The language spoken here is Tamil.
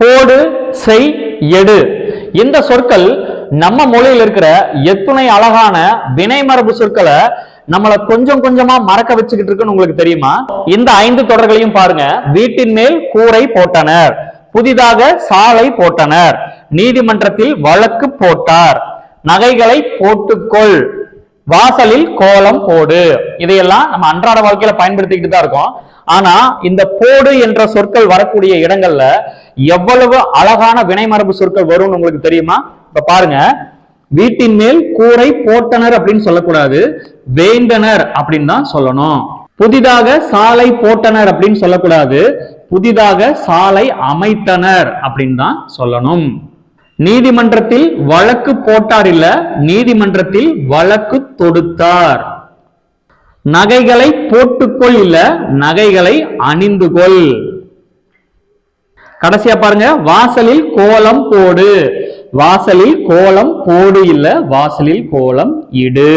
போடு செய் எடு. இந்த சொற்கள் நம்ம மொழியில் இருக்கிற எத்துணை அழகான வினைமரபு சொற்களை நம்மளை கொஞ்சம் கொஞ்சமா மறக்க வச்சுக்கிட்டு இருக்குன்னு உங்களுக்கு தெரியுமா? இந்த ஐந்து தொடர்களையும் பாருங்க. வீட்டின் மேல் கூரை போட்டனர் புதிதாக சாலை போட்டனர் நீதிமன்றத்தில் வழக்கு போட்டார். நகைகளை போட்டுக்கொள் வாசலில் கோலம் போடு. இதையெல்லாம் நம்ம அன்றாட வாழ்க்கையில பயன்படுத்திக்கிட்டு தான் இருக்கோம். ஆனா இந்த போடு என்ற சொற்கள் வரக்கூடிய இடங்கள்ல எவ்வளவு அழகான வினைமரபு சொற்கள் வரும்னு உங்களுக்கு தெரியுமா? இப்ப பாருங்க. வீட்டின் மேல் கூரை போட்டனர் அப்படின்னு சொல்லக்கூடாது. வேந்தனர் அப்படின்னு தான் சொல்லணும். புதிதாக சாலை போட்டனர் அப்படின்னு சொல்லக்கூடாது. புதிதாக சாலை அமைத்தனர் அப்படின்னு தான் சொல்லணும். நீதிமன்றத்தில் வழக்கு போட்டார் இல்ல நீதிமன்றத்தில் வழக்கு தொடுத்தார். நகைகளை போட்டுக்கொள் இல்ல நகைகளை அணிந்துகொள். கடைசியா பாருங்க வாசலில் கோலம் போடு. வாசலில் கோலம் போடு இல்ல வாசலில் கோலம் இடு.